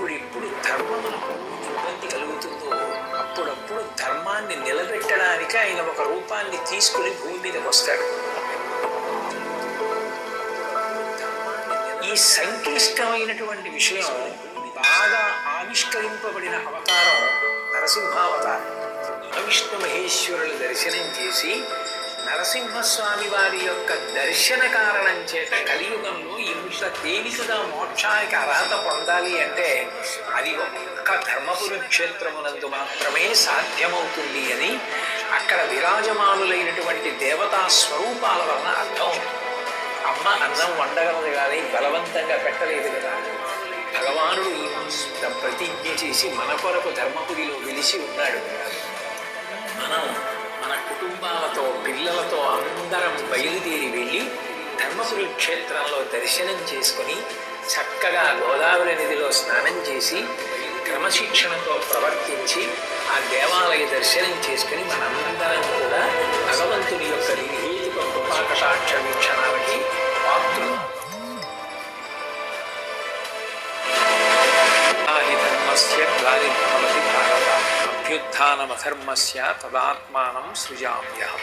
ఎప్పుడెప్పుడు ధర్మమునకు ఇబ్బంది కలుగుతుందో అప్పుడప్పుడు ధర్మాన్ని నిలబెట్టడానికి ఆయన ఒక రూపాన్ని తీసుకుని భూమి మీదకి వస్తాడు. ఈ సంక్లిష్టమైనటువంటి విషయం బాగా ఆవిష్కరింపబడిన అవతారం నరసింహావతారం. విష్ణు మహేశ్వరుల దర్శనం చేసి నరసింహస్వామి వారి యొక్క దర్శన కారణం చేత కలియుగంలో ఇంత తేలికగా మోక్షానికి అర్హత పొందాలి అంటే అది ఒక్క ధర్మపురి క్షేత్రమునందు మాత్రమే సాధ్యమవుతుంది అని అక్కడ విరాజమానులైనటువంటి దేవతా స్వరూపాల వలన అర్థం. అమ్మ అన్నం వండగలదు కానీ బలవంతంగా పెట్టలేదు కదా. భగవానుడు ప్రతిజ్ఞ చేసి మన కొరకు ధర్మపురిలో వెలిసి ఉన్నాడు. మనం మన కుటుంబాలతో పిల్లలతో అందరం బయలుదేరి వెళ్ళి ధర్మపురి క్షేత్రంలో దర్శనం చేసుకుని చక్కగా గోదావరి నదిలో స్నానం చేసి క్రమశిక్షణతో ప్రవర్తించి ఆ దేవాలయ దర్శనం చేసుకుని మనందరం కూడా భగవంతుని యొక్క నిహేతుక కృపాకటాక్ష వీక్షణాలకి పాత్రులు అభ్యుత్నమధర్మస్ తదాత్మానం సృజామ్యహం.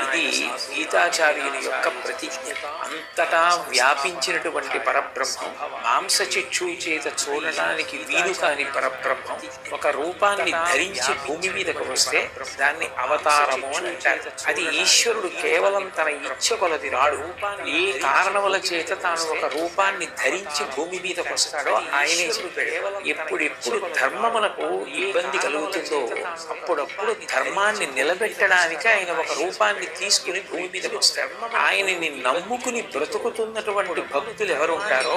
ఇది గీతాచార్యుని యొక్క ప్రతిజ్ఞ అంతటా వ్యాపించినటువంటి పరబ్రహ్మం. మాంసచిక్షు చేత చూడటానికి వీలు కాని పరబ్రహ్మం. ఒక రూపాన్ని ధరించి భూమి మీదకు వస్తే దాన్ని అవతారము అని అంటారు. అది ఈశ్వరుడు కేవలం తన ఇచ్చ కొలది రాడు ఏ కారణముల చేత తాను ఒక రూపాన్ని ధరించి భూమి మీదకు వస్తాడో ఆయనే చెప్పాడు. ఎప్పుడెప్పుడు ధర్మమునకు ఇబ్బంది కలుగుతుందో అప్పుడప్పుడు ధర్మాన్ని నిలబెట్టడానికి ఆయన ఒక రూపాన్ని తీసుకుని భూమి మీదకి వస్తాడు ఆయనని నమ్ముకుని బ్రతుకుతున్నటువంటి భక్తులు ఎవరు ఉంటారో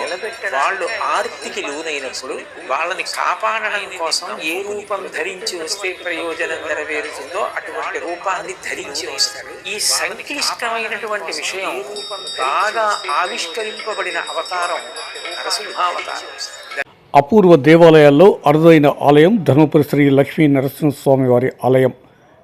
వాళ్ళు ఆర్తికి లోనైనప్పుడు వాళ్ళని కాపాడడం కోసం ఏ రూపం ధరించి వస్తే ప్రయోజనం నెరవేరుతుందో అటువంటి రూపాన్ని ధరించి వస్తాడు ఈ సంక్లిష్టమైనటువంటి విషయం బాగా ఆవిష్కరింపబడిన అవతారం నరసింహావతారం. అపూర్వ దేవాలయాల్లో అరుదైన ఆలయం ధర్మపురి శ్రీ లక్ష్మీ నరసింహస్వామి వారి ఆలయం.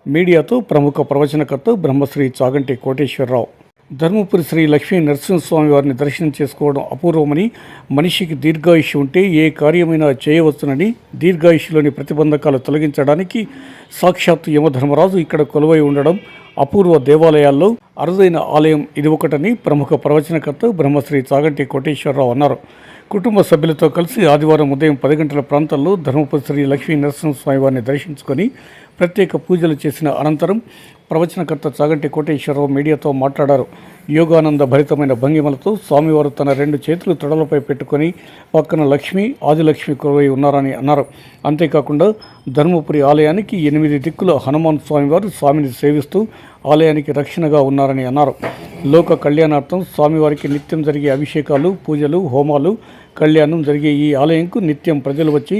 మీడియాతో ప్రముఖ ప్రవచనకర్త బ్రహ్మశ్రీ చాగంటి కోటేశ్వరరావు. ధర్మపురి శ్రీ లక్ష్మీ నరసింహస్వామి వారిని దర్శనం చేసుకోవడం అపూర్వమని మనిషికి దీర్ఘాయుష్ ఉంటే ఏ కార్యమైనా చేయవచ్చునని దీర్ఘాయుష్లోని ప్రతిబంధకాలు తొలగించడానికి సాక్షాత్ యమధర్మరాజు ఇక్కడ కొలువై ఉండడం అపూర్వ దేవాలయాల్లో అరుదైన ఆలయం ఇది ఒకటని ప్రముఖ ప్రవచనకర్త బ్రహ్మశ్రీ చాగంటి కోటేశ్వరరావు అన్నారు. కుటుంబ సభ్యులతో కలిసి ఆదివారం ఉదయం పది గంటల ప్రాంతంలో ధర్మపురి శ్రీ లక్ష్మీ నరసింహస్వామి వారిని దర్శించుకొని ప్రత్యేక పూజలు చేసిన అనంతరం ప్రవచనకర్త చాగంటి కోటేశ్వరరావు మీడియాతో మాట్లాడారు. యోగానంద భరితమైన భంగిమలతో స్వామివారు తన రెండు చేతులు తొడలపై పెట్టుకొని పక్కన లక్ష్మి ఆదిలక్ష్మి కురవై ఉన్నారని అన్నారు. అంతేకాకుండా ధర్మపురి ఆలయానికి ఎనిమిది దిక్కుల హనుమాన్ స్వామివారు స్వామిని సేవిస్తూ ఆలయానికి రక్షణగా ఉన్నారని అన్నారు. లోక కళ్యాణార్థం స్వామివారికి నిత్యం జరిగే అభిషేకాలు పూజలు హోమాలు కళ్యాణం జరిగే ఈ ఆలయంకు నిత్యం ప్రజలు వచ్చి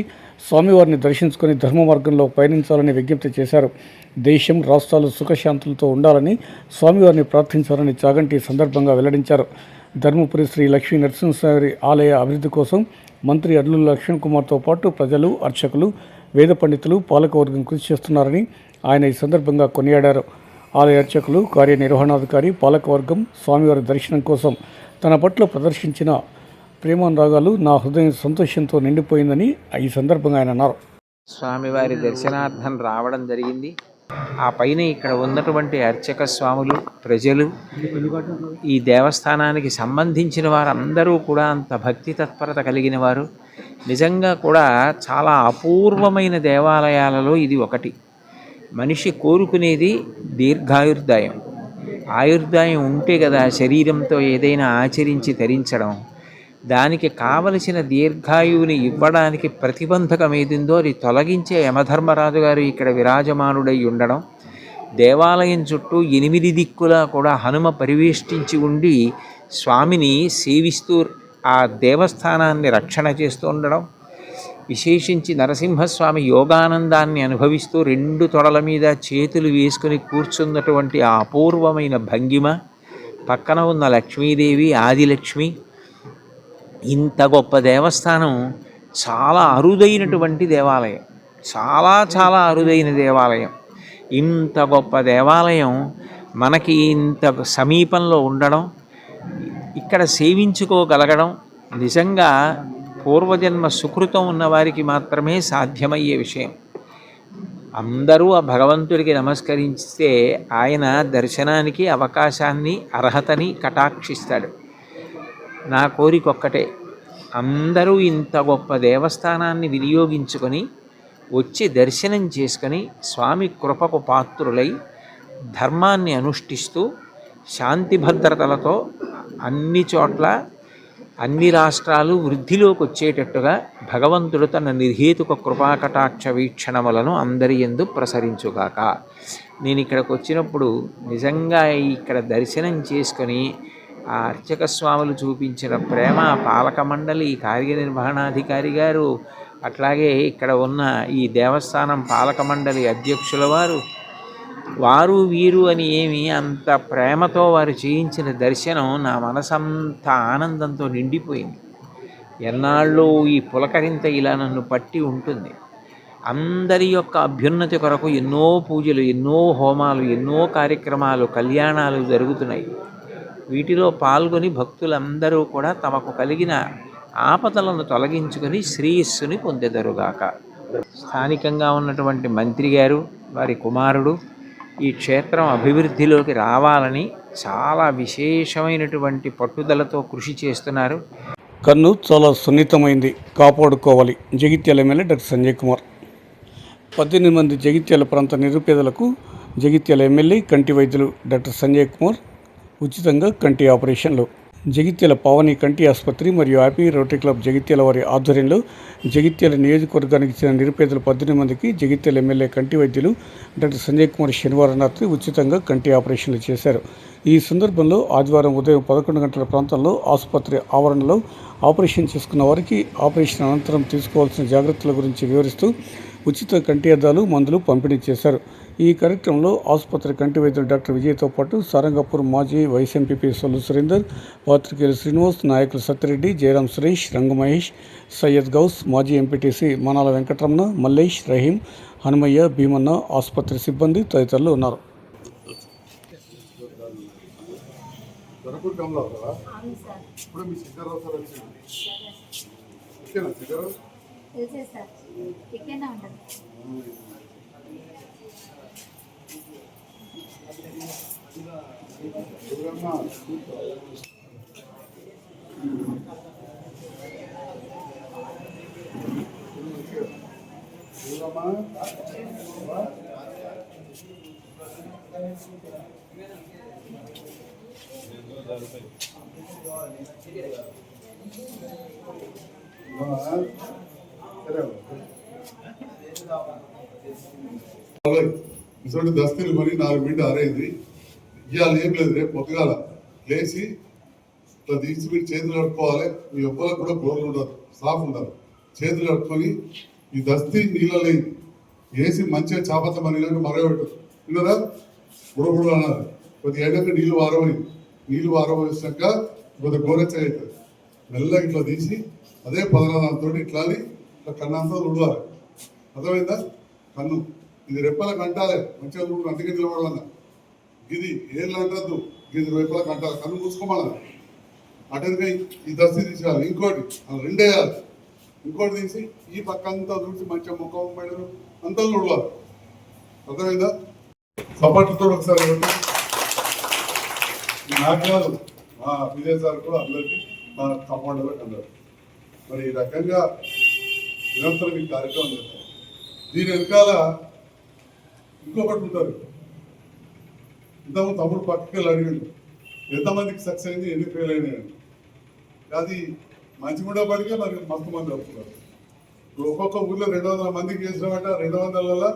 స్వామివారిని దర్శించుకొని ధర్మ మార్గంలో పయనించాలని విజ్ఞప్తి చేశారు. దేశం రాష్ట్రాలు సుఖశాంతులతో ఉండాలని స్వామివారిని ప్రార్థించాలని చాగంటి సందర్భంగా వెల్లడించారు. ధర్మపురి శ్రీ లక్ష్మీ నరసింహస్వామి ఆలయ అభివృద్ధి కోసం మంత్రి అడ్లు లక్ష్మణ్ కుమార్తో పాటు ప్రజలు అర్చకులు వేద పండితులు పాలకవర్గం కృషి చేస్తున్నారని ఆయన ఈ సందర్భంగా కొనియాడారు. ఆలయ అర్చకులు కార్యనిర్వహణాధికారి పాలకవర్గం స్వామివారి దర్శనం కోసం తన పట్ల ప్రదర్శించిన ప్రేమానురాగాలు నా హృదయం సంతోషంతో నిండిపోయిందని ఈ సందర్భంగా ఆయన అన్నారు. స్వామివారి దర్శనార్థం రావడం జరిగింది. ఆ పైన ఇక్కడ ఉన్నటువంటి అర్చక స్వాములు ప్రజలు ఈ దేవస్థానానికి సంబంధించిన వారందరూ కూడా అంత భక్తి తత్పరత కలిగిన వారు. నిజంగా కూడా చాలా అపూర్వమైన దేవాలయాలలో ఇది ఒకటి. మనిషి కోరుకునేది దీర్ఘాయుర్దాయం. ఆయుర్దాయం ఉంటే కదా శరీరంతో ఏదైనా ఆచరించి తరించడం దానికి కావలసిన దీర్ఘాయువుని ఇవ్వడానికి ప్రతిబంధకం ఏదిందో అది తొలగించే యమధర్మరాజు గారు ఇక్కడ విరాజమానుడై ఉండడం దేవాలయం చుట్టూ ఎనిమిది దిక్కులా కూడా హనుమ పరివేష్టించి ఉండి స్వామిని సేవిస్తూ ఆ దేవస్థానాన్ని రక్షణ చేస్తూ ఉండడం విశేషించి నరసింహస్వామి యోగానందాన్ని అనుభవిస్తూ రెండు తొడల మీద చేతులు వేసుకుని కూర్చున్నటువంటి ఆ అపూర్వమైన భంగిమ పక్కన ఉన్న లక్ష్మీదేవి ఆదిలక్ష్మి ఇంత గొప్ప దేవస్థానం చాలా అరుదైనటువంటి దేవాలయం చాలా చాలా అరుదైన దేవాలయం. ఇంత గొప్ప దేవాలయం మనకి ఇంత సమీపంలో ఉండడం ఇక్కడ సేవించుకోగలగడం నిజంగా పూర్వజన్మ సుకృతం ఉన్నవారికి మాత్రమే సాధ్యమయ్యే విషయం. అందరూ ఆ భగవంతుడికి నమస్కరిస్తే ఆయన దర్శనానికి అవకాశాన్ని అర్హతని కటాక్షిస్తాడు. నా కోరిక ఒక్కటే. అందరూ ఇంత గొప్ప దేవస్థానాన్ని వినియోగించుకొని వచ్చి దర్శనం చేసుకొని స్వామి కృపకు పాత్రులై ధర్మాన్ని అనుష్ఠిస్తూ శాంతి భద్రతలతో అన్ని చోట్ల అన్ని రాష్ట్రాలు వృద్ధిలోకి వచ్చేటట్టుగా భగవంతుడు తన నిర్హేతుక కృపాకటాక్ష వీక్షణములను అందరి ఎందు ప్రసరించుగాక. నేను ఇక్కడికి వచ్చినప్పుడు నిజంగా ఇక్కడ దర్శనం చేసుకొని ఆ అర్చక స్వాములు చూపించిన ప్రేమ పాలక మండలి కార్యనిర్వహణాధికారి గారు అట్లాగే ఇక్కడ ఉన్న ఈ దేవస్థానం పాలక మండలి అధ్యక్షుల వారు వారు వీరు అని ఏమి అంత ప్రేమతో వారు చేయించిన దర్శనం నా మనసంతా ఆనందంతో నిండిపోయింది. ఎన్నాళ్ళు ఈ పులకరింత ఇలా నన్ను పట్టి ఉంటుంది. అందరి యొక్క అభ్యున్నతి కొరకు ఎన్నో పూజలు ఎన్నో హోమాలు ఎన్నో కార్యక్రమాలు కళ్యాణాలు జరుగుతున్నాయి. వీటిలో పాల్గొని భక్తులందరూ కూడా తమకు కలిగిన ఆపదలను తొలగించుకొని శ్రేయస్సుని పొందెదరుగాక. స్థానికంగా ఉన్నటువంటి మంత్రి గారు వారి కుమారుడు ఈ క్షేత్రం అభివృద్ధిలోకి రావాలని చాలా విశేషమైనటువంటి పట్టుదలతో కృషి చేస్తున్నారు. కన్ను చాలా సున్నితమైంది కాపాడుకోవాలి. Jagtial MLA doctor Sanjay Kumar. పద్దెనిమిది మంది జగిత్యాల ప్రాంత నిరుపేదలకు జగిత్యాల ఎమ్మెల్యే కంటి వైద్యులు డాక్టర్ సంజయ్ కుమార్ ఉచితంగా కంటి ఆపరేషన్లు. జగిత్యాల పావని కంటి ఆసుపత్రి మరియు హ్యాపీ రోటరీ క్లబ్ జగిత్యాల వారి ఆధ్వర్యంలో జగిత్యాల నియోజకవర్గానికి చెందిన నిరుపేదలు పద్దెనిమిది మందికి జగిత్యాల ఎమ్మెల్యే కంటి వైద్యులు డాక్టర్ సంజయ్ కుమార్ శనివారం రాత్రి ఉచితంగా కంటి ఆపరేషన్లు చేశారు. ఈ సందర్భంలో ఆదివారం ఉదయం పదకొండు గంటల ప్రాంతంలో ఆసుపత్రి ఆవరణలో ఆపరేషన్ చేసుకున్న వారికి ఆపరేషన్ అనంతరం తీసుకోవాల్సిన జాగ్రత్తల గురించి వివరిస్తూ ఉచిత కంటి అద్దాలు మందులు పంపిణీ చేశారు. ఈ కార్యక్రమంలో ఆసుపత్రి కంటి వైద్యులు డాక్టర్ విజయ్తో పాటు సారంగపూర్ మాజీ వైస్ ఎంపీపీ సొల్లు సురేందర్ పాత్రికేయులు శ్రీనివాస్ నాయకులు సత్యరెడ్డి జయరాం సురేష్ రంగు మహేష్ సయ్యద్ గౌస్ మాజీ ఎంపీటీసీ మనాల వెంకటరమణ మల్లేష్ రహీం హనుమయ్య భీమన్న ఆసుపత్రి సిబ్బంది తదితరులు ఉన్నారు. ఇప్పుడు మీ సార్ వచ్చింది ఓకేనా ఉంటుంది ఇటువంటి దస్తీలు మరి నాలుగు మీటర్ అరైంది ఇవాళ ఏం లేదు రేపు పొద్దుగాల లేచి ఇట్లా తీసి మీరు చేతులు కడుక్కోవాలి. మీ ఒక్కరికి కూడా గోర్లు ఉండదు సాఫ్ ఉండదు. చేతులు కడుక్కొని ఈ దస్తీ లేదు వేసి మంచిగా చాపత మరి మరగబెట్టు. విన్నదా? బుడబుడు అన్నారు కొద్దిగా ఎండక నీళ్ళు వారవని నీళ్ళు వారవేసాక కొద్దిగా గోరెచ్చ అవుతుంది. మెల్లగా ఇట్లా తీసి అదే పదనాదంతో ఇట్లా అని ఇట్లా కన్నంతా రుడవాలి అర్థమైందా? కన్ను. ఇది రెప్పల కంటాలే. మంచిగా నువ్వు అందుకే నిలబడాలన్నా. ఇది ఏళ్ళు అంటద్దు. ఇది రెప్పల అంటారు కన్ను మూసుకోమన్నా అటెందుగా ఈ దస్తి తీసేయాలి. ఇంకోటి అలా ఇంకోటి తీసి ఈ పక్క అంతా చూసి మంచిగా ముఖం పడరు అంతా చూడవారు అర్థమైందా? సపాట్లతో ఒకసారి కొట్టు. నాకు కాదు మా విజయ్ సార్ కూడా అందరికీ మా కంపౌండర్లకు అన్నారు మరి ఈ రకంగా నిరంతరం ఈ కార్యక్రమం చేస్తారు దీని వెనకాల ఇంకొకటి ఉంటుంది ఇంతకు తమ్ముడు పక్కకి అడిగాడు ఎంతమందికి సక్సెస్ అయింది ఎన్ని ఫెయిల్ అయినాయి? అది మంచిగుండ పడితే మరి మస్తు మంది వస్తున్నారు ఒక్కొక్క ఊర్లో రెండు వందల మందికి చేసినామంట రెండు వందల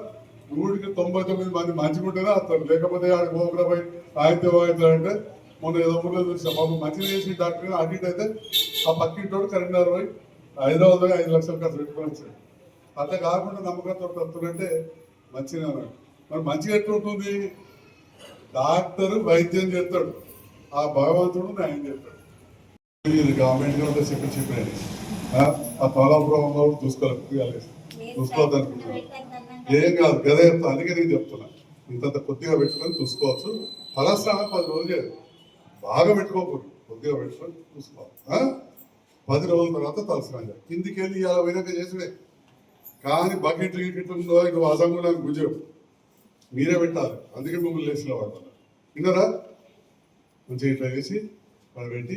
నూటికి తొంభై తొమ్మిది మంది మంచిగుంటేనే వస్తారు. లేకపోతే ఆడ గోగ్రపై పోయి ఆయితే వాయితే అంటే మొన్న ఏదో ఊర్లో చూసాం బాబు మంచిగా చేసి డాక్టర్ అటు అయితే ఆ పక్కింటోడు కరీంనగర్ పోయి హైదరాబాద్ ఐదు లక్షలు ఖర్చు పెట్టుకొని వచ్చాడు. అట్లా కాకుండా నమ్మకంతో వస్తుందంటే మంచిగా మరి మంచిగా ఎట్లా ఉంటుంది డాక్టర్ వైద్యం చేస్తాడు. ఆ భగవంతుడు న్యాయం చేస్తాడు. ఇది గవర్నమెంట్ కూడా చెప్పి చెప్పినది ఆ తోలాపురం కూడా చూసుకోవాలి చూసుకోవద్దనుకుంటున్నాను ఏం కాదు గదే అందుకే నేను చెప్తున్నా. ఇంత కొద్దిగా పెట్టుకొని చూసుకోవచ్చు. తలస్నానం పది రోజులు చేయాలి. బాగా పెట్టుకోకూడదు. కొద్దిగా పెట్టుకొని చూసుకోవాలి. పది రోజుల తర్వాత తలస్నానం చేయాలి. కిందికి వెళ్ళి ఇలా పోయినాక చేసుడే. కానీ బకెట్లు గికెట్లు ఉందో ఇక అసంగుణానికి గుజ్జం మీరే పెట్టాలి అందుకే మిమ్మల్ని లేచిన వాళ్ళు. విన్నారా? మంచిగా ఇట్లా చేసి వాళ్ళు పెట్టి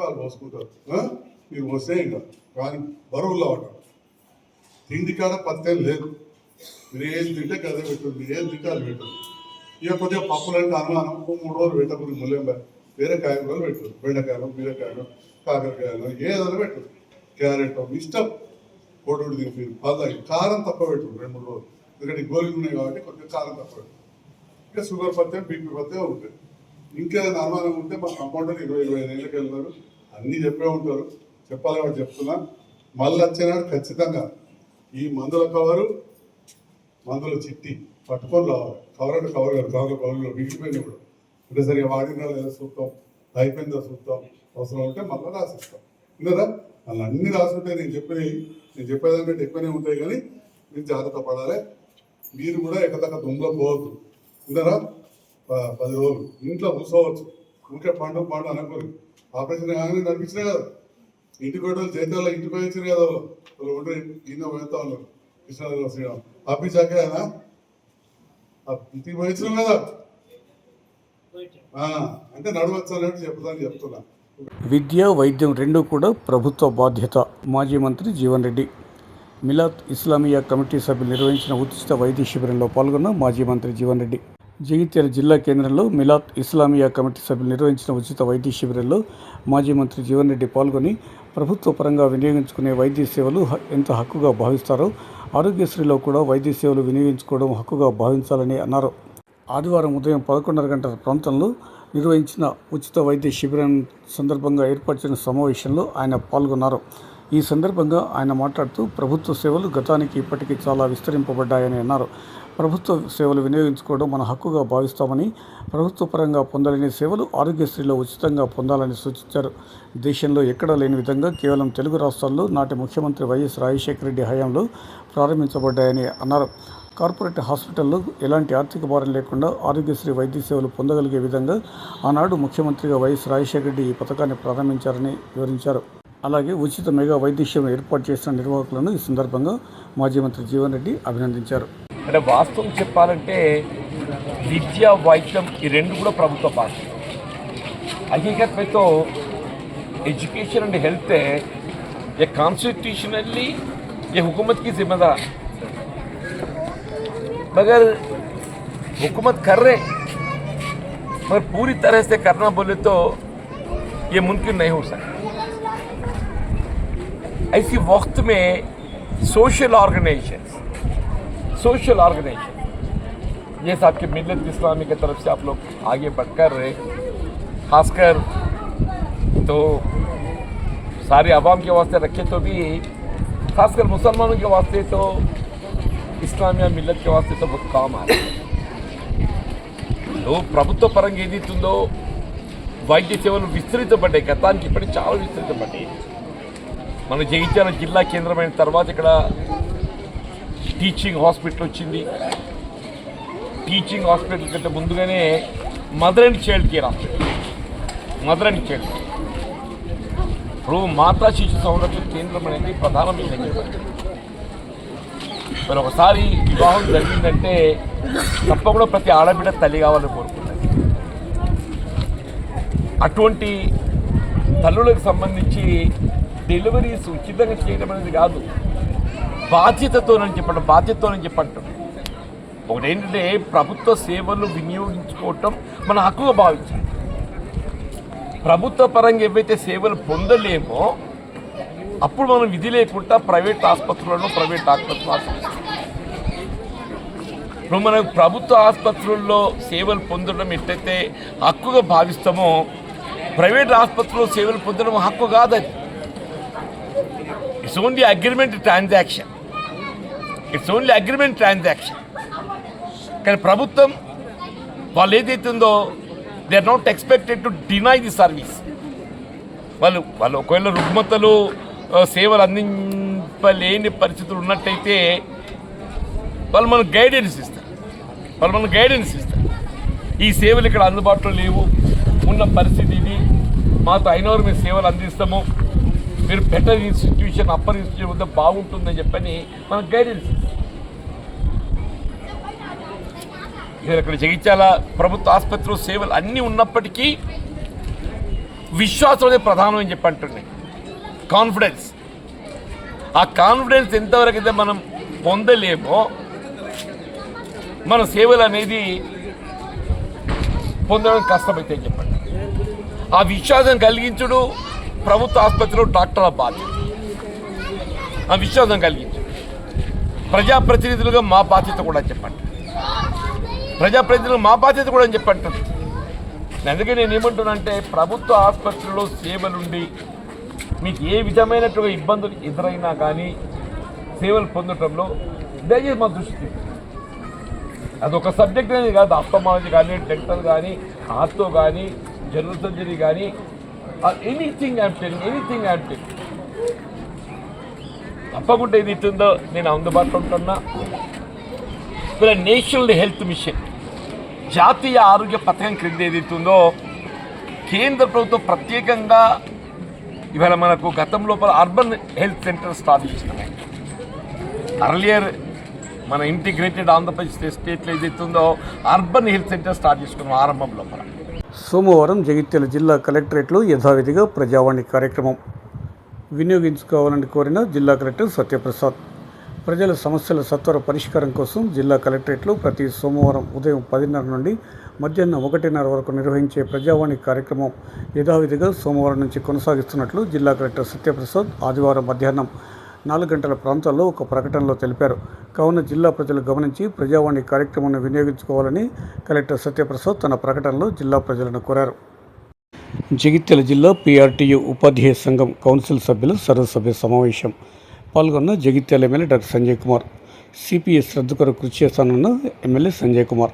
వాళ్ళు పోసుకుంటారు మీరు పోస్తే ఇంకా. కానీ బరువుల్లో ఉంటారు తిండి కాడ పత్తేం లేదు. మీరు ఏం తింటే కదే పెట్టు ఏం తింటే అది పెట్టండి. ఇక కొద్దిగా పప్పులు అంటే అనుమానం. మూడు రోజులు పెట్టకూడదు ముల్లేం వేరే కాయగూరలు పెట్టు బెండకాయలు బీరకాయలు కాకరకాయలు ఏదైనా పెట్టు క్యారెట్ ఇష్టం. కోడి తిని పదాయి కారం తప్ప పెట్టు రెండు మూడు రోజులు. ఎందుకంటే ఈ ఉన్నాయి కాబట్టి కొంచెం కారం తక్కువ. ఇంకా షుగర్ పత్తే బీపీ పత్తే ఉంటుంది. ఇంకేదైనా అనుమానం ఉంటే మా కంపౌండర్ ఇరవై ఇరవై ఐదు ఏళ్ళకి వెళ్తారు. అన్నీ చెప్పే ఉంటారు. చెప్పాలి వాడు చెప్తున్నా. మళ్ళీ వచ్చేనాడు ఖచ్చితంగా ఈ మందుల కవరు మందుల చిట్టి పట్టుకొని రావాలి. కవర్ అంటే కవర్ కాదు కవర్ కవర్లో మిగిలిపోయింది ఇప్పుడు అంటే సరిగా వాడినా లేదా చూస్తాం అయిపోయిందా చూస్తాం అవసరం ఉంటే మళ్ళీ రాసిస్తాం. విన్నారా మళ్ళీ అన్ని రాసుంటాయి నేను చెప్పేది నేను చెప్పేదాన్ని ఎక్కువనే ఉంటాయి కానీ మీరు జాగ్రత్త పడాలి. మీరు కూడా ఎక్కదక్క దుమ్లో పోవద్దు. విన్నారా పది రోజులు. ఇంట్లో కూర్చోవచ్చు. ఊరికే పండు పండు అనుకోరు ఆపరేషన్ కానీ నడిపించినా కదా. ఇంటికి కూడా చేతాల్లో ఇంటికి పోయి కదా వాళ్ళు. ఉంటే ఈయన పోతా ఉన్నారు. కృష్ణారావు శ్రీరామ్. ఆపించాక ఆయన ఇంటికి పోయి కదా. అంటే నడవచ్చు అన్నట్టు చెప్తాను చెప్తున్నా. విద్య వైద్యం రెండూ కూడా ప్రభుత్వ బాధ్యత. మాజీ మంత్రి జీవన్ రెడ్డి. మిలాద్ ఇస్లామియా కమిటీ సభ్యులు నిర్వహించిన ఉచిత వైద్య శిబిరంలో పాల్గొన్న మాజీ మంత్రి జీవన్ రెడ్డి. జగిత్యాల జిల్లా కేంద్రంలో మిలాద్ ఇస్లామియా కమిటీ సభ్యులు నిర్వహించిన ఉచిత వైద్య శిబిరంలో మాజీ మంత్రి జీవన్ రెడ్డి పాల్గొని ప్రభుత్వ పరంగా వినియోగించుకునే వైద్య సేవలు ఎంత హక్కుగా భావిస్తారో ఆరోగ్యశ్రీలో కూడా వైద్య సేవలు వినియోగించుకోవడం హక్కుగా భావించాలని అన్నారు. ఆదివారం ఉదయం పదకొండున్నర గంటల ప్రాంతంలో నిర్వహించిన ఉచిత వైద్య శిబిరం సందర్భంగా ఏర్పరిచిన సమావేశంలో ఆయన పాల్గొన్నారు. ఈ సందర్భంగా ఆయన మాట్లాడుతూ ప్రభుత్వ సేవలు గతానికి ఇప్పటికీ చాలా విస్తరింపబడ్డాయని అన్నారు. ప్రభుత్వ సేవలు వినియోగించుకోవడం మన హక్కుగా భావిస్తామని ప్రభుత్వ పరంగా పొందలేని సేవలు ఆరోగ్యశ్రీలో ఉచితంగా పొందాలని సూచించారు. దేశంలో ఎక్కడా లేని విధంగా కేవలం తెలుగు రాష్ట్రాల్లో నాటి ముఖ్యమంత్రి వైఎస్ రాజశేఖర రెడ్డి హయాంలో ప్రారంభించబడ్డాయని అన్నారు. కార్పొరేట్ హాస్పిటల్లో ఎలాంటి ఆర్థిక భారం లేకుండా ఆరోగ్యశ్రీ వైద్య సేవలు పొందగలిగే విధంగా ఆనాడు ముఖ్యమంత్రిగా వైఎస్ రాజశేఖర రెడ్డి ఈ పథకాన్ని ప్రారంభించారని వివరించారు. అలాగే ఉచిత మెగా వైద్య సేవను ఏర్పాటు చేసిన నిర్వాహకులను ఈ సందర్భంగా మాజీ మంత్రి జీవన్ రెడ్డి అభినందించారు అంటే వాస్తవం చెప్పాలంటే విద్య వైద్యం ఈ రెండు కూడా ప్రభుత్వ బాధ్యత हकीकत में तो एजुकेशन एंड हेल्थ ये कॉन्स्टिट्यूशनली ये हुकूमत की जिम्मेदार मगर हुकूमत कर रहे मगर पूरी तरह से करना बोले तो ये मुमकिन नहीं हो सकता ऐसी वक्त में सोशल ऑर्गेनाइजेशन सोशल ऑर्गेनाइजेशन जैसे आपके मिलत इस्लामी की तरफ से आप लोग आगे बढ़कर रहे खासकर तो सारे आवाम के वास्ते रखे तो भी खासकर मुसलमानों के वास्ते तो ఇస్లామియా మిల్లత్ के वास्ते तो बहुत काम आ रहा है तो ప్రభుత్వ పరంగా ఏదైతుందో వైద్య సేవలు విస్తరించబడ్డాయి గతానికి ఇప్పటికి చాలా విస్తరించబడ్డాయి మన జగిత్యాల జిల్లా కేంద్రమైన తర్వాత ఇక్కడ టీచింగ్ హాస్పిటల్ వచ్చింది. టీచింగ్ హాస్పిటల్ కంటే ముందుగానే mother and child care hospital. Mother and child ఇప్పుడు మాతా శిశు సంరక్షణ కేంద్రం అనేది ప్రధానమైన మరి ఒకసారి వివాహం జరిగిందంటే తప్పకుండా ప్రతి ఆడబిడ్డ తల్లి కావాలని కోరుకుంటుంది. అటువంటి తల్లులకు సంబంధించి డెలివరీస్ ఉచితంగా చేయడం అనేది కాదు. బాధ్యతతో బాధ్యతతోనని చెప్పడం బాధ్యతతోనని చెప్పంటాం ఒకటి ఏంటంటే ప్రభుత్వ సేవలు వినియోగించుకోవటం మన హక్కుగా భావించాలి. ప్రభుత్వ పరంగా ఏవైతే సేవలు పొందలేమో అప్పుడు మనం విధి లేకుండా ప్రైవేట్ ఆసుపత్రులను ప్రైవేట్ ఆసుపత్రులు ఇప్పుడు మనం ప్రభుత్వ ఆసుపత్రుల్లో సేవలు పొందడం ఎట్టయితే హక్కుగా భావిస్తామో ప్రైవేట్ ఆసుపత్రుల్లో సేవలు పొందడం హక్కు కాదది. It's only agreement transaction it's only agreement transaction కానీ ప్రభుత్వం వాళ్ళు ఏదైతే ఉందో they are not expected to deny the service వాళ్ళు వాళ్ళు ఒకవేళ రుగ్మతలు సేవలు అందింపలేని పరిస్థితులు ఉన్నట్టయితే వాళ్ళు మనకు గైడెన్స్ ఇస్తారు. వాళ్ళు మనకు గైడెన్స్ ఇస్తారు. ఈ సేవలు ఇక్కడ అందుబాటులో లేవు. ఉన్న పరిస్థితి ఇది. మాతో అయినవారు మేము సేవలు అందిస్తాము. మీరు బెటర్ ఇన్స్టిట్యూషన్ అప్పర్ ఇన్స్టిట్యూషన్ ఉంటే బాగుంటుందని చెప్పని మనకు గైడెన్స్ మీరు అక్కడ జగిత్యాల ప్రభుత్వ ఆసుపత్రిలో సేవలు అన్నీ ఉన్నప్పటికీ విశ్వాసం అనేది ప్రధానం అని చెప్పి అంటున్నాయి కాన్ఫిడెన్స్ ఆ కాన్ఫిడెన్స్ ఎంతవరకు అయితే మనం పొందలేమో మన సేవలు అనేది పొందడం కష్టమైతే అని చెప్పండి. ఆ విశ్వాసం కలిగించుడు ప్రభుత్వ ఆసుపత్రిలో డాక్టర్ల బాధ్యత. ఆ విశ్వాసం కలిగించు. ప్రజాప్రతినిధులుగా మా బాధ్యత కూడా చెప్పండి ప్రజాప్రతినిధులు మా బాధ్యత కూడా అని చెప్పంటారు అందుకే నేను ఏమంటున్నానంటే ప్రభుత్వ ఆసుపత్రిలో సేవలుండి మీకు ఏ విధమైనటువంటి ఇబ్బందులు ఎదురైనా కానీ సేవలు పొందటంలో దయచేసి మా దృష్టి అది అదొక సబ్జెక్ట్ అనేది కాదు ఆస్తమాలజీ కానీ డెంటల్ కానీ ఆర్థో కానీ జనరల్ సర్జరీ కానీ anything I'm telling anything I'm telling తప్పకుండా ఇది ఇస్తుందో నేను అందుబాటులో ఉంటున్నా ఇక్కడ నేషనల్ హెల్త్ మిషన్ జాతీయ ఆరోగ్య పథకం క్రింద ఏదైతుందో కేంద్ర ప్రభుత్వం ప్రత్యేకంగా ఇవాళ మనకు గతం లోపల అర్బన్ హెల్త్ సెంటర్ స్టార్ట్ చేసినాయి అర్లియర్ మన ఇంటిగ్రేటెడ్ ఆంధ్రప్రదేశ్ స్టేట్లో ఏదైతుందో అర్బన్ హెల్త్ సెంటర్ స్టార్ట్ చేసుకున్నాం ఆరంభం లోపల. సోమవారం జగిత్యాల జిల్లా కలెక్టరేట్లో యథావిధిగా ప్రజావాణి కార్యక్రమం. వినియోగించుకోవాలని కోరిన జిల్లా కలెక్టర్ సత్యప్రసాద్. ప్రజల సమస్యల సత్వర పరిష్కారం కోసం జిల్లా కలెక్టరేట్లో ప్రతి సోమవారం ఉదయం పదిన్నర నుండి మధ్యాహ్నం ఒకటిన్నర వరకు నిర్వహించే ప్రజావాణి కార్యక్రమం యథావిధిగా సోమవారం నుంచి కొనసాగిస్తున్నట్లు జిల్లా కలెక్టర్ సత్యప్రసాద్ ఆదివారం మధ్యాహ్నం నాలుగు గంటల ప్రాంతాల్లో ఒక ప్రకటనలో తెలిపారు. కావున జిల్లా ప్రజలు గమనించి ప్రజావాణి కార్యక్రమాన్ని వినియోగించుకోవాలని కలెక్టర్ సత్యప్రసాద్ తన ప్రకటనలో జిల్లా ప్రజలను కోరారు. జగిత్యాల జిల్లా పీఆర్టీయూ ఉపాధ్యాయ సంఘం కౌన్సిల్ సభ్యుల సర్వసభ్య సమావేశం పాల్గొన్న Jagtial MLA doctor Sanjay Kumar CPS రద్దు కొరకు కృషి చేస్తానన్న ఎమ్మెల్యే సంజయ్ కుమార్.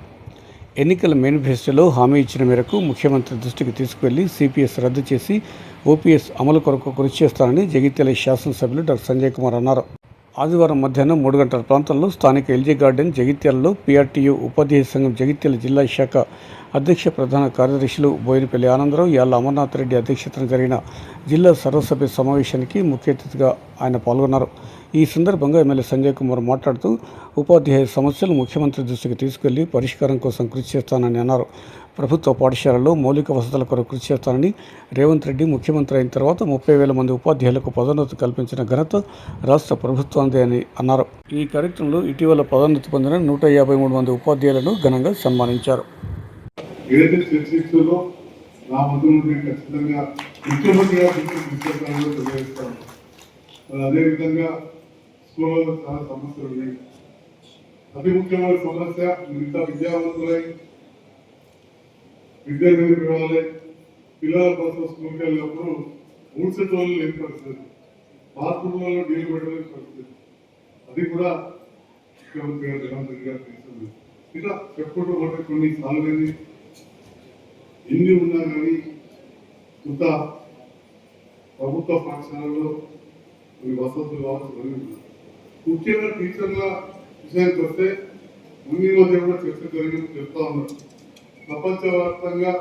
ఎన్నికల మేనిఫెస్టోలో హామీ ఇచ్చిన మేరకు ముఖ్యమంత్రి దృష్టికి తీసుకువెళ్ళి సిపిఎస్ రద్దు చేసి ఓపీఎస్ అమలు కొరకు కృషి చేస్తానని జగిత్యాల శాసనసభ్యులు డాక్టర్ సంజయ్ కుమార్ అన్నారు. ఆదివారం మధ్యాహ్నం మూడు గంటల ప్రాంతంలో స్థానిక ఎల్జీ గార్డెన్ జగిత్యాలలో పీఆర్టీయూ ఉపాధ్యాయ సంఘం జగిత్యాల జిల్లా శాఖ అధ్యక్ష ప్రధాన కార్యదర్శులు బోయినపల్లి ఆనందరావు యాళ్ళ అమర్నాథ్ రెడ్డి అధ్యక్షతన జరిగిన జిల్లా సర్వసభ్య సమావేశానికి ముఖ్య అతిథిగా ఆయన పాల్గొన్నారు. ఈ సందర్భంగా ఎమ్మెల్యే సంజయ్ కుమార్ మాట్లాడుతూ ఉపాధ్యాయ సమస్యలు ముఖ్యమంత్రి దృష్టికి తీసుకెళ్ళి పరిష్కారం కోసం కృషి చేస్తానని అన్నారు. ప్రభుత్వ పాఠశాలల్లో మౌలిక వసతుల కొరకు కృషి చేస్తానని రేవంత్ రెడ్డి ముఖ్యమంత్రి అయిన తర్వాత ముప్పై వేల మంది ఉపాధ్యాయులకు పదోన్నతి కల్పించిన ఘనత రాష్ట్ర ప్రభుత్వాందే అని అన్నారు. ఈ కార్యక్రమంలో ఇటీవల పదోన్నతి పొందిన నూట యాభై మూడు మంది ఉపాధ్యాయులను ఘనంగా సన్మానించారు. అదేవిధంగా స్కూళ్ళలో చాలా సమస్యలు ఉన్నాయి. అతి ముఖ్యమైన సమస్య మిగతా విద్యావంతులై విద్య నేర్పించాలి పిల్లల కోసం స్కూల్కి వెళ్ళినప్పుడు ఊడ్చేటోళ్ళు లేని పరిస్థితి. బాత్రూమ్లలో నీళ్ళు పెట్టలేని పరిస్థితి. అది కూడా ముఖ్యమంత్రి గారు జగన్మోహన్ గారు తీసుకుంది ఇలా చెప్పుకుంటూ పోతే కొన్ని సార్లు ఎన్ని ఉన్నా కానీ కొంత ప్రభుత్వ పాఠశాలలో కొన్ని వసతులు కావచ్చు ఉన్నాయి. ముఖ్యంగా టీచర్ల విషయానికి వస్తే ముందు మధ్య కూడా చర్చ జరిగింది చెప్తా ఉన్నారు. ప్రపంచవ్యాప్తంగా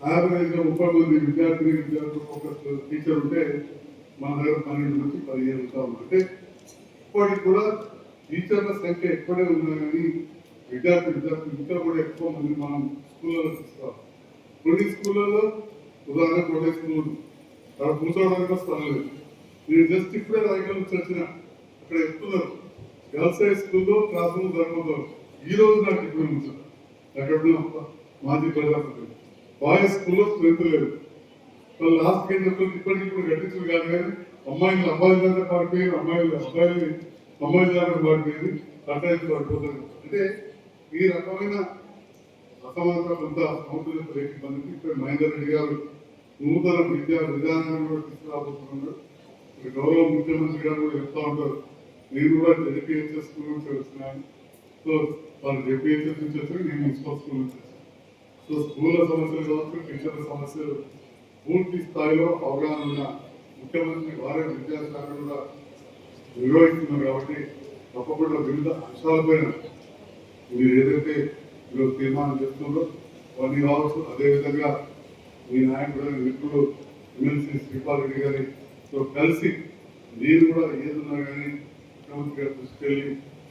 యావరేజ్ ముప్పై మంది విద్యార్థిని విద్యార్థులు ఒక టీచర్ ఉంటే మన దగ్గర పన్నెండు నుంచి పదిహేను ఉంటా అంటే ఇప్పటికి కూడా టీచర్ల సంఖ్య ఎక్కువనే ఉన్నా కానీ విద్యార్థి విద్యార్థులు ఇంకా కూడా ఎక్కువ మంది మనం స్కూళ్ళలో చూస్తాం. కొన్ని స్కూళ్ళలో ఉదాహరణ కొన్ని స్కూల్ అక్కడ కూర్చోవడానికి స్థలం లేదు. నేను జస్ట్ ఇప్పుడే రాయగల నుంచి ఇక్కడ చెప్తున్నారు. గర్ల్స్ హై స్కూల్లో క్లాస్ రూమ్ సరిపోతారు ఈ రోజు నాకు ఇప్పుడు ఉంచారు అక్కడ మాజీ ప్రజాపతి. బాయ్స్ స్కూల్లో స్ట్రెంత్ లేదు. వాళ్ళు లాస్ట్ ఏం చెప్తారు ఇప్పటికి ఇప్పుడు కట్టించారు కాదు కానీ అమ్మాయిలు అబ్బాయిల దాకా పారిపోయి అమ్మాయిలు అబ్బాయిలు అమ్మాయిల దాకా పారిపోయింది అట్లా పడిపోతుంది అంటే ఈ రకమైన అసమానత కొంత సమతుల్యత రేపు ఇబ్బందికి ఇక్కడ మహేందర్ రెడ్డి గారు నూతన విద్యా విధానాన్ని కూడా తీసుకురాబోతున్నారు. గౌరవ ముఖ్యమంత్రి గారు కూడా చెప్తా ఉంటారు. నేను కూడా జెడ్పీహెచ్ఎస్ స్కూల్ నుంచి వచ్చినాను. సో వాళ్ళు జెడ్పీహెచ్ఎస్ నుంచి వచ్చారు నేను మున్సిపల్ స్కూల్ నుంచి వచ్చాను. సో స్కూళ్ళ సమస్యలు కావచ్చు టీచర్ల సమస్యలు పూర్తి స్థాయిలో అవగాహన ఉన్న ముఖ్యమంత్రి వారే విద్యాశాఖ కూడా నిర్వహిస్తున్నారు కాబట్టి తప్పకుండా వివిధ అంశాలపైన మీరు ఏదైతే ఈరోజు తీర్మానం చేస్తున్నారో అవన్నీ కావచ్చు. అదేవిధంగా మీ నాయకుడు మిత్రుడు ఎమ్మెల్సీ శ్రీపాల్ గారితో కలిసి మీరు కూడా ఏదున్నా కానీ ముఖ్యమంత్రి గారు తీసుకెళ్ళి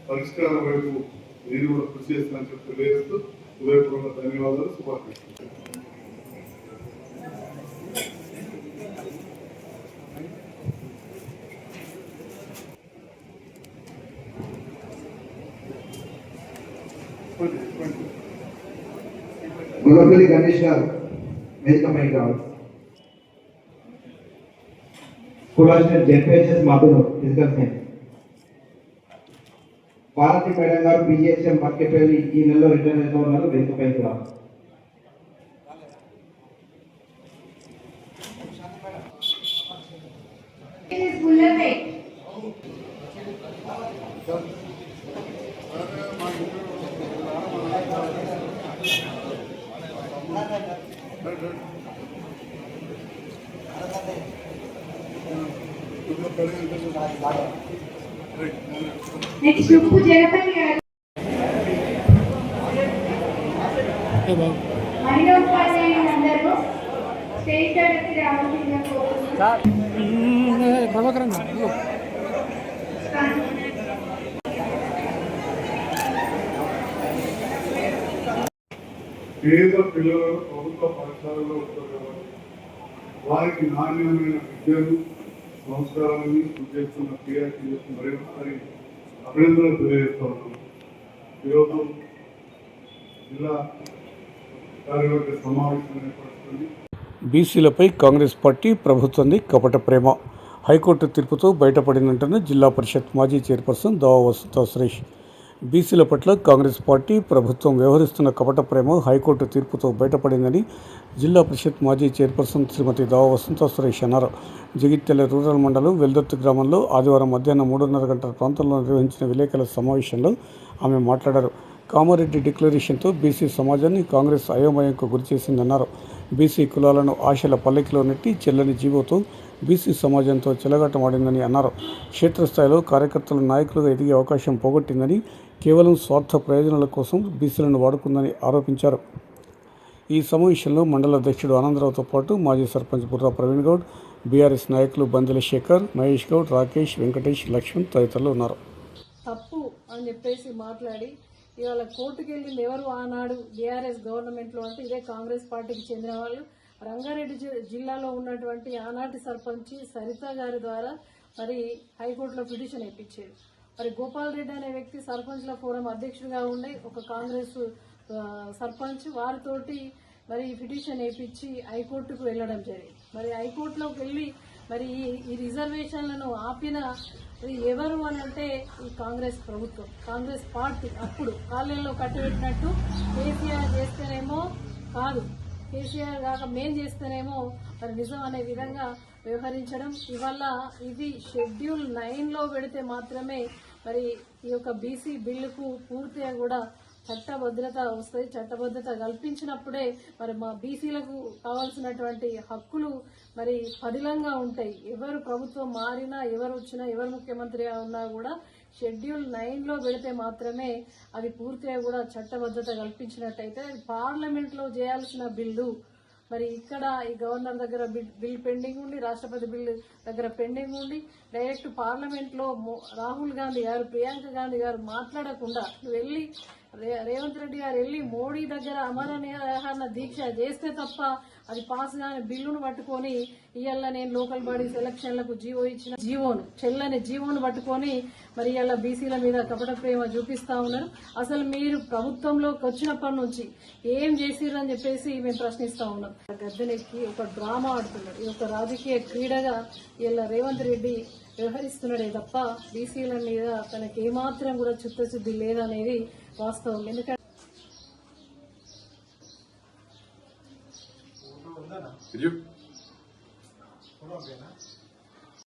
పరిష్కారం వైపు నేను కూడా కృషి చేస్తానని చెప్పి తెలియజేస్తూ హృదయపూర్వక ధన్యవాదాలు శుభాకాంక్షలు. గుల్లపల్లి గణేష్ గారు వేదికపై కావాలి కులాస్టర్ జెడ్పీఎస్ఎస్ మధురు physical science Bharati madam garu పిజిహెచ్ఎం పక్కెపల్లి ఈ నెలలో రిటర్న్ అవుతూ ఉన్నారు వేదికపైకి రావాలి. నెక్స్ట్ ఉప్పు జగపతి గారు. మహిళా ఉపాధ్యాయులందరూ స్టేజ్ దగ్గరికి రావాల్సిందిగా కోరుతున్నాను పేద పిల్లలను ప్రభుత్వ పాఠశాలలో ఉంటారు కాబట్టి వారికి నాణ్యమైన విద్యను సంస్కారాన్ని చేస్తున్న క్రియాకి మరొకసారి అభినందనలు తెలియజేస్తా ఉన్నాను. ఈరోజు జిల్లా కార్యవర్గ సమావేశం ఏర్పడుతుంది. బీసీలపై కాంగ్రెస్ పార్టీ ప్రభుత్వంది కపట ప్రేమ. హైకోర్టు తీర్పుతో బయటపడినంటున్న జిల్లా పరిషత్ మాజీ చైర్పర్సన్ దావా వసంత సురేష్. బీసీల పట్ల కాంగ్రెస్ పార్టీ ప్రభుత్వం వ్యవహరిస్తున్న కపట ప్రేమ హైకోర్టు తీర్పుతో బయటపడిందని జిల్లా పరిషత్ మాజీ చైర్పర్సన్ శ్రీమతి దావా వసంత సురేష్ అన్నారు జగిత్యాల రూరల్ మండలం వెల్దొత్తు గ్రామంలో ఆదివారం మధ్యాహ్నం మూడున్నర గంటల ప్రాంతంలో నిర్వహించిన విలేకరుల సమావేశంలో ఆమె మాట్లాడారు. కామారెడ్డి డిక్లరేషన్తో బీసీ సమాజాన్ని కాంగ్రెస్ అయోమయంకు గురిచేసిందన్నారు బీసీ కులాలను ఆశల పల్లకిలో నెట్టి చెల్లని జీవోతో బీసీ సమాజంతో చెలగాటమాడిందని అన్నారు. క్షేత్రస్థాయిలో కార్యకర్తలు నాయకులుగా ఎదిగే అవకాశం పోగొట్టిందని కేవలం స్వార్థ ప్రయోజనాల కోసం బీసీలను వాడుకుందని ఆరోపించారు. ఈ సమావేశంలో మండల అధ్యక్షుడు ఆనందరావుతో పాటు మాజీ సర్పంచ్ బుర్రా ప్రవీణ్ గౌడ్ బీఆర్ఎస్ నాయకులు బందెల శేఖర్ మహేష్ గౌడ్ రాకేష్ వెంకటేష్ లక్ష్మణ్ తదితరులు ఉన్నారు. తప్పు అని చెప్పేసి మాట్లాడి ఇవాళ కోర్టుకు వెళ్ళి ఎవరు ఆనాడు బీఆర్ఎస్ గవర్నమెంట్లో అంటే ఇదే కాంగ్రెస్ పార్టీకి చెందిన వాళ్ళు. రంగారెడ్డి జిల్లాలో ఉన్నటువంటి ఆనాటి సర్పంచ్ సరిత గారి ద్వారా మరి హైకోర్టులో పిటిషన్ ఇప్పించారు మరి గోపాల్ రెడ్డి అనే వ్యక్తి సర్పంచ్ల ఫోరం అధ్యక్షుడిగా ఉండి ఒక కాంగ్రెస్ సర్పంచ్ వారితోటి మరి పిటిషన్ వేయించి హైకోర్టుకు వెళ్ళడం జరిగింది. మరి హైకోర్టులోకి వెళ్ళి మరి ఈ- ఈ రిజర్వేషన్లను ఆపిన ఎవరు అని అంటే ఈ కాంగ్రెస్ ప్రభుత్వం. కాంగ్రెస్ పార్టీ అప్పుడు కాళ్ళల్లో కట్టబెట్టినట్టు కేసీఆర్ చేస్తేనేమో కాదు. కేసీఆర్ కాక మేం చేస్తేనేమో మరి నిజం అనే విధంగా వ్యవహరించడం. ఇవల్ల ఇది షెడ్యూల్ నైన్లో పెడితే మాత్రమే మరి ఈ యొక్క బీసీ బిల్లుకు పూర్తిగా కూడా చట్టభద్రత వస్తుంది. చట్టభద్రత కల్పించినప్పుడే మరి మా బీసీలకు కావాల్సినటువంటి హక్కులు మరి పదిలంగా ఉంటాయి. ఎవరు ప్రభుత్వం మారినా ఎవరు వచ్చినా ఎవరు ముఖ్యమంత్రిగా ఉన్నా కూడా షెడ్యూల్ నైన్లో పెడితే మాత్రమే అది పూర్తిగా కూడా చట్టబద్ధత కల్పించినట్టయితే అది పార్లమెంట్లో చేయాల్సిన బిల్లు మరి ఇక్కడ ఈ గవర్నర్ దగ్గర బిల్ బిల్ పెండింగ్ ఉండి రాష్ట్రపతి బిల్ దగ్గర పెండింగ్ ఉండి డైరెక్ట్ పార్లమెంట్లో రాహుల్ గాంధీ గారు ప్రియాంక గాంధీ గారు మాట్లాడకుండా వెళ్ళి రే- రేవంత్ రెడ్డి గారు వెళ్ళి మోడీ దగ్గర అమర నిరాహార దీక్ష చేస్తే తప్ప అది పాస్ కాని బిల్లును పట్టుకొని ఇవాళ నేను లోకల్ బాడీస్ ఎలక్షన్లకు జీవో ఇచ్చిన జీవోను చెల్లని జీవోను పట్టుకొని మరి ఇవాళ బీసీల మీద కపట ప్రేమ చూపిస్తా ఉన్నారు. అసలు మీరు ప్రభుత్వంలోకి వచ్చినప్పటి నుంచి ఏం చేసిర్రు అని చెప్పేసి మేము ప్రశ్నిస్తా ఉన్నాం. గద్దెనెక్కి ఒక డ్రామా ఆడుతున్నాడు. ఇది ఒక రాజకీయ క్రీడగా ఇలా రేవంత్ రెడ్డి వ్యవహరిస్తున్నాడే తప్ప బీసీల మీద తనకి ఏమాత్రం కూడా చిత్తశుద్ధి లేదనేది వాస్తవం. ఎందుకంటే Pediu? Vamos ver, né?